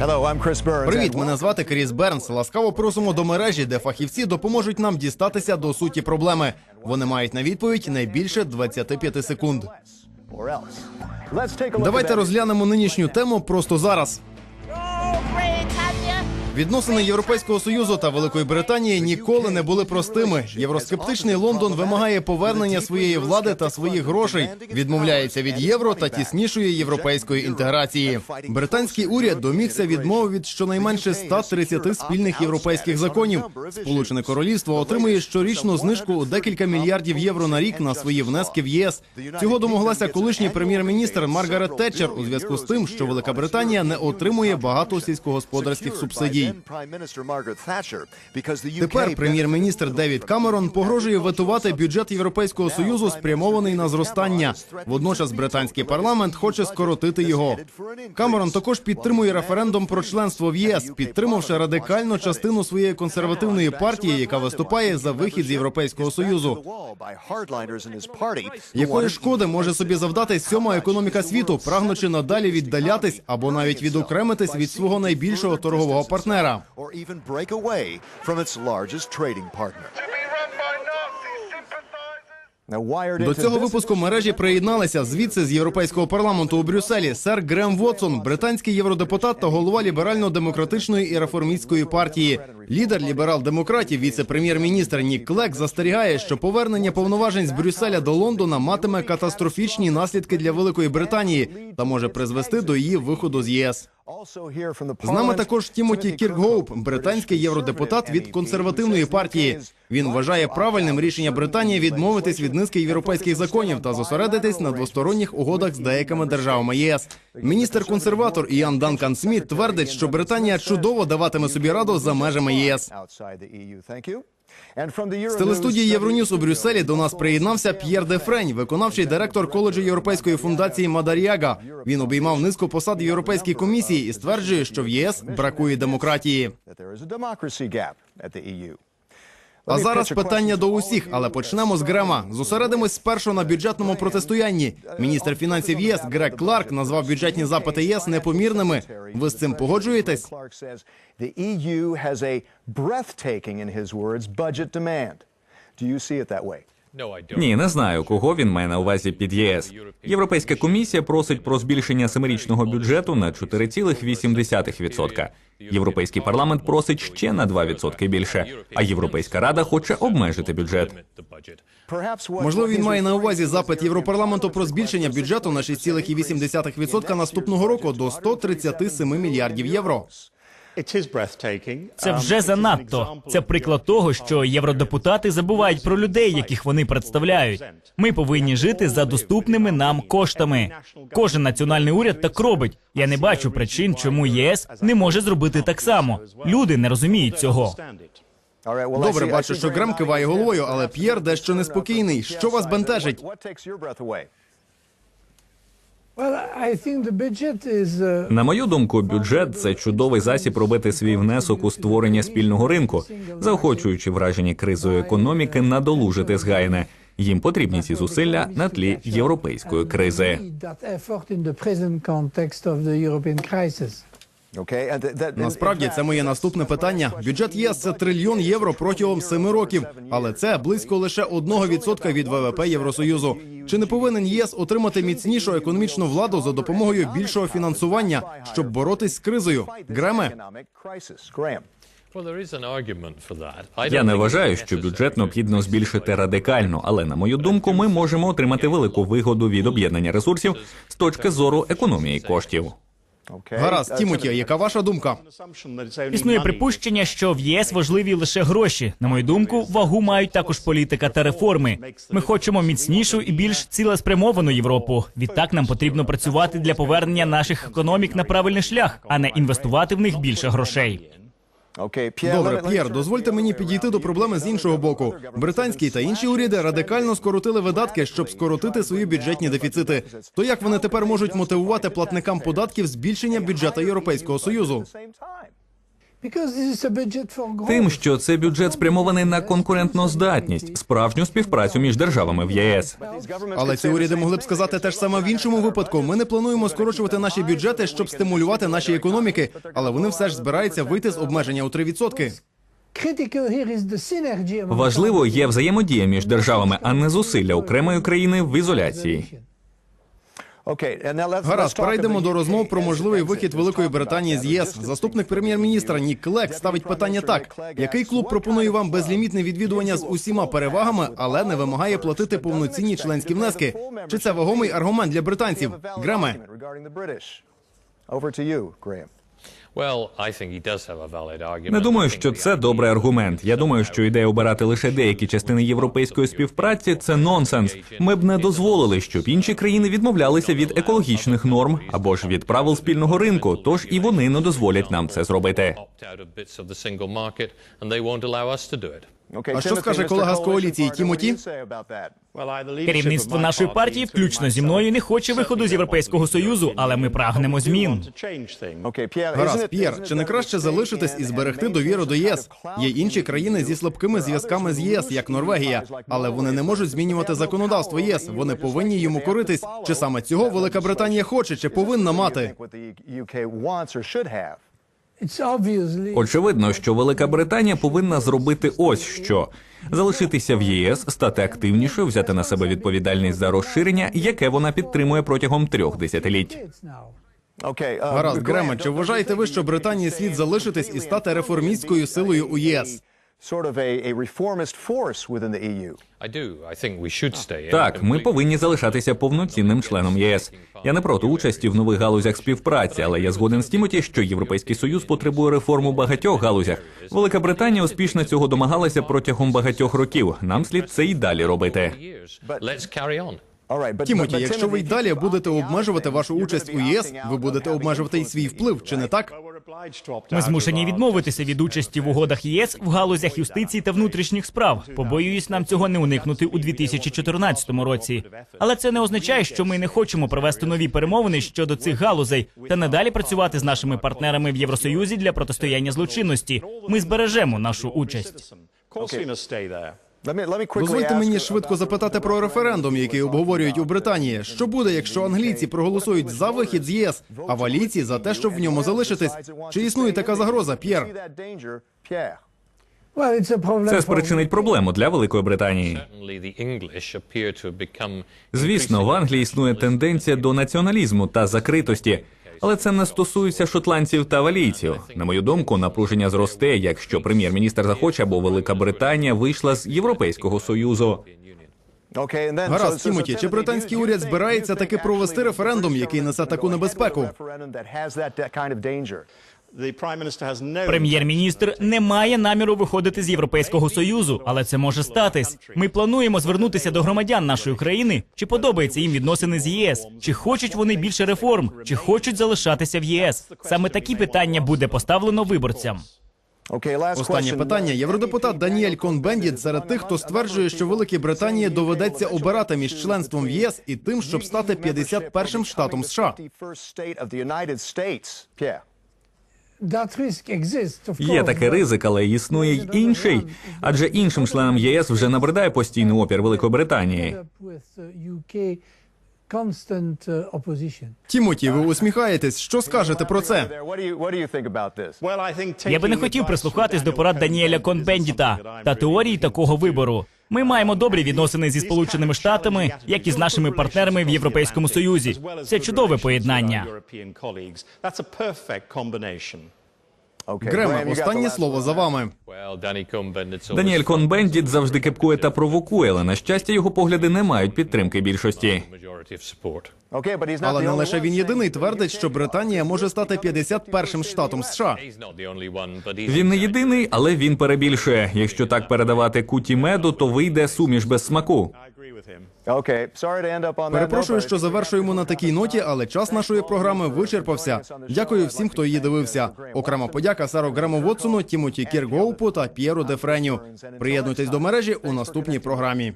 Hello, I'm Chris Burns. Привіт, мене звати Кріс Бернс. Ласкаво просимо до мережі, де фахівці допоможуть нам дістатися до суті проблеми. Вони мають на відповідь найбільше 25 секунд. Давайте розглянемо нинішню тему просто зараз. Відносини Європейського союзу та Великої Британії ніколи не були простими. Євроскептичний Лондон вимагає повернення своєї влади та своїх грошей, відмовляється від євро та тіснішої європейської інтеграції. Британський уряд домігся відмови від щонайменше 130 спільних європейських законів. Сполучене Королівство отримує щорічну знижку у декілька мільярдів євро на рік на свої внески в єС. Цього домоглася колишній прем'єр-міністр Маргарет Тетчер у зв'язку з тим, що Велика Британія не отримує багато сільськогосподарських субсидій. Тепер прем'єр-міністр Девід Камерон погрожує ветувати бюджет Європейського союзу, спрямований на зростання. Водночас британський парламент хоче скоротити його. Камерон також підтримує референдум про членство в ЄС, підтримавши радикальну частину своєї консервативної партії, яка виступає за вихід з Європейського союзу. Якої шкоди може собі завдати сьома економіка світу, прагнучи надалі віддалятись або навіть відокремитись від свого найбільшого торгового партнера? Wired До цього випуску мережі приєдналися звідси з європейського парламенту у Брюсселі сер Грем Вотсон, британський євродепутат та голова ліберально-демократичної і реформістської партії. Лідер ліберал-демократів, віце-прем'єр-міністр Нік Клек застерігає, що повернення повноважень з Брюсселя до Лондона матиме катастрофічні наслідки для Великої Британії та може призвести до її виходу з ЄС. З нами також Тімоті Кіркгоуп, британський євродепутат від консервативної партії. Він вважає правильним рішення Британії відмовитись від низки європейських законів та зосередитись на двосторонніх угодах з деякими державами єС. Міністр-консерватор Іан Данкан Сміт твердить, що Британія чудово даватиме собі раду за межами ЄС. З телестудії Євроньюз у Брюсселі до нас приєднався П'єр Дефрень, виконавчий директор коледжу Європейської фундації Мадар'яга. Він обіймав низку посад в Європейській комісії і стверджує, що в ЄС бракує демократії. А зараз питання до усіх, але почнемо з Грема. Зосередимось спершу на бюджетному протистоянні. Міністр фінансів ЄС Грег Кларк назвав бюджетні запити ЄС непомірними. Ви з цим погоджуєтесь? Demand. Do you see it that way? Ні, не знаю, кого він має на увазі під ЄС. Європейська комісія просить про збільшення семирічного бюджету на 4,8%. Європейський парламент просить ще на 2% більше, а Європейська рада хоче обмежити бюджет. Можливо, він має на увазі запит Європарламенту про збільшення бюджету на 6,8% наступного року до 137 мільярдів євро. Це вже занадто. Це приклад того, що євродепутати забувають про людей, яких вони представляють. Ми повинні жити за доступними нам коштами. Кожен національний уряд так робить. Я не бачу причин, чому єС не може зробити так само. Люди не розуміють цього. All right, well, I Добре, бачу, що Грем киває головою, але П'єр дещо неспокійний. Що вас бентежить? На мою думку, бюджет це чудовий засіб робити свій внесок у створення спільного ринку, заохочуючи вражені кризою економіки надолужити згайне. Їм потрібні ці зусилля на тлі європейської кризи. Насправді це моє наступне питання. Бюджет ЄС це трильйон євро протягом семи років, але це близько лише 1% від ВВП Євросоюзу. Чи не повинен єС отримати міцнішу економічну владу за допомогою більшого фінансування, щоб боротись з кризою? Греме. Я не вважаю, що бюджет необхідно збільшити радикально, але на мою думку, ми можемо отримати велику вигоду від об'єднання ресурсів з точки зору економії коштів. Гаразд, Uh, Тімоті, яка ваша думка? Існує припущення, що в ЄС важливі лише гроші. На мою думку, вагу мають також політика та реформи. Ми хочемо міцнішу і більш цілеспрямовану Європу. Відтак нам потрібно працювати для повернення наших економік на правильний шлях, а не інвестувати в них більше грошей. Pierre, Добре, П'єр, дозвольте мені підійти до проблеми з іншого боку. Британські та інші уряди радикально скоротили видатки, щоб скоротити свої бюджетні дефіцити. То як вони тепер можуть мотивувати платникам податків збільшення бюджету Європейського союзу? Тим, що це бюджет спрямований на конкурентноздатність, справжню співпрацю між державами в ЄС. Але ці уряди могли б сказати те ж саме в іншому випадку. Ми не плануємо скорочувати наші бюджети, щоб стимулювати наші економіки, але вони все ж збираються вийти з обмеження у 3%. Critical here is the synergy among Важливо є взаємодія між державами, а не зусилля окремої країни в ізоляції. Гаразд, перейдемо до розмов про можливий вихід Великої Британії з ЄС. Заступник прем'єр-міністра Нік Клек ставить питання так: який клуб пропонує вам безлімітне відвідування з усіма перевагами, але не вимагає платити повноцінні членські внески? Чи це вагомий аргумент для британців? Греме, Over to you, Graham. Не думаю, що це добрий аргумент. Я думаю, що ідея обирати лише деякі частини європейської співпраці це нонсенс. Ми б не дозволили, щоб інші країни відмовлялися від екологічних норм або ж від правил спільного ринку. Тож і вони не дозволять нам це зробити. А що скаже колега з коаліції, Тімоті? Керівництво нашої партії, включно зі мною, не хоче виходу з Європейського союзу, але ми прагнемо змін. Гаразд, П'єр, чи не краще залишитись і зберегти довіру до ЄС? Є інші країни зі слабкими зв'язками з єС, як Норвегія, але вони не можуть змінювати законодавство єС. Вони повинні йому коритись. Чи саме цього Велика Британія хоче, чи повинна мати? Очевидно, що Велика Британія повинна зробити ось що: залишитися в ЄС, стати активнішою, взяти на себе відповідальність за розширення, яке вона підтримує протягом трьох десятиліть. uh, Гаразд, Греме, чи вважаєте ви, що Британії слід залишитись і стати реформістською силою у ЄС? Sort of a, a reformist force within the EU. I do. I think we should stay. Так, ми повинні залишатися повноцінним членом ЄС. Я не проти участі в нових галузях співпраці, але я згоден з Тімоті, що Європейський Союз потребує реформ у багатьох галузях. Велика Британія успішно цього домагалася протягом багатьох років. Нам слід це і далі робити. Тімоті, якщо ви й далі будете обмежувати вашу участь у ЄС, ви будете обмежувати й свій вплив, чи не так? Ми змушені відмовитися від участі в угодах ЄС в галузях юстиції та внутрішніх справ. Побоююсь, нам цього не уникнути у 2014 році. Але це не означає, що ми не хочемо провести нові перемовини щодо цих галузей та надалі працювати з нашими партнерами в Євросоюзі для протистояння злочинності. Ми збережемо нашу участь. Let Дозвольте мені швидко запитати про референдум, який обговорюють у Британії. Що буде, якщо англійці проголосують за вихід з ЄС, а валійці за те, щоб в ньому залишитись? Чи існує така загроза, П'єр? Це спричинить проблему для Великої Британії. Звісно, в Англії існує тенденція до націоналізму та закритості, але це не стосується шотландців та валійців. На мою думку, напруження зросте, якщо прем'єр-міністр захоче або Велика Британія вийшла з Європейського союзу. Гаразд, Тімоті, чи британський уряд збирається таки провести референдум, який несе таку небезпеку? Прем'єр-міністр не має наміру виходити з Європейського союзу, але це може статись. Ми плануємо звернутися до громадян нашої країни. Чи подобається їм відносини з ЄС? Чи хочуть вони більше реформ? Чи хочуть залишатися в ЄС? Саме такі питання буде поставлено виборцям. Останнє питання. Євродепутат Даніель Кон-Бендіт серед тих, хто стверджує, що Великій Британії доведеться обирати між членством в ЄС і тим, щоб стати 51-м штатом США. Pierre. That risk exists, of Є такий ризик, але існує й інший. Адже іншим членам ЄС вже набридає постійний опір Великої Британії. up with uh. Тімоті, ви усміхаєтесь. Що скажете про це? Я би не хотів прислухатись до порад Даніеля Конбендіта та теорії такого вибору. Ми маємо добрі відносини зі сполученими штатами, як і з нашими партнерами в Європейському Союзі. Це чудове поєднання. Греме, останнє слово за вами. Даніель Кон-Бендіт завжди кепкує та провокує, але на щастя його погляди не мають підтримки більшості. Majority. Okay, not Але не лише він єдиний твердить, що Британія може стати 51-м штатом США. Він не єдиний, але він перебільшує. Якщо так передавати куті меду, то вийде суміш без смаку. Перепрошую, що завершуємо на такій ноті, але час нашої програми вичерпався. Дякую всім, хто її дивився. Окрема подяка Сару Грему Вотсону, Тімоті Кіргоупу та П'єру Дефреню. Приєднуйтесь до мережі у наступній програмі.